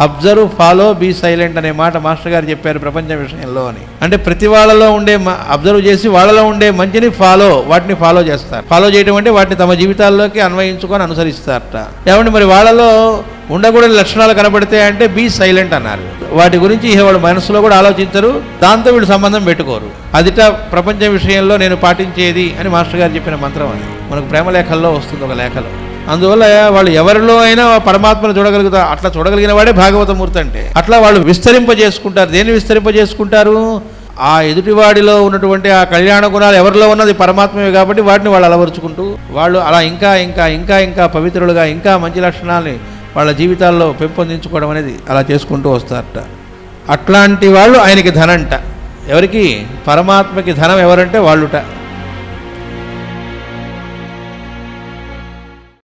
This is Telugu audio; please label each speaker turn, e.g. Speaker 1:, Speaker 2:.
Speaker 1: అబ్జర్వ్ ఫాలో బీ సైలెంట్ అనే మాట మాస్టర్ గారు చెప్పారు ప్రపంచ విషయంలో అని. అంటే ప్రతి వాళ్ళలో ఉండే అబ్జర్వ్ చేసి వాళ్ళలో ఉండే మంచిని ఫాలో వాటిని ఫాలో చేస్తారు. ఫాలో చేయడం అంటే వాటిని తమ జీవితాల్లోకి అన్వయించుకొని అనుసరిస్తారట. ఏమంటే మరి వాళ్ళలో ఉండకూడని లక్షణాలు కనబడితే అంటే బీ సైలెంట్ అన్నారు. వాటి గురించి వాళ్ళు మనసులో కూడా ఆలోచించరు దాంతో వీళ్ళు సంబంధం పెట్టుకోరు. అదిట ప్రపంచ విషయంలో నేను పాటించేది అని మాస్టర్ గారు చెప్పిన మంత్రం అది. మనకు ప్రేమ లేఖల్లో వస్తుంది ఒక లేఖలో. అందువల్ల వాళ్ళు ఎవరిలో అయినా పరమాత్మను చూడగలుగుతారు అట్లా చూడగలిగిన వాడే భాగవతమూర్తి అంటే. అట్లా వాళ్ళు విస్తరింపజేసుకుంటారు. దేన్ని విస్తరింపజేసుకుంటారు? ఆ ఎదుటివాడిలో ఉన్నటువంటి ఆ కళ్యాణ గుణాలు ఎవరిలో ఉన్నది పరమాత్మమే కాబట్టి వాటిని వాళ్ళు అలవరుచుకుంటూ వాళ్ళు అలా ఇంకా ఇంకా ఇంకా ఇంకా పవిత్రులుగా ఇంకా మంచి లక్షణాలని వాళ్ళ జీవితాల్లో పెంపొందించుకోవడం అనేది అలా చేసుకుంటూ వస్తారట. అట్లాంటి వాళ్ళు ఆయనకి ధనంట. ఎవరికి? పరమాత్మకి ధనం ఎవరంటే వాళ్ళుట.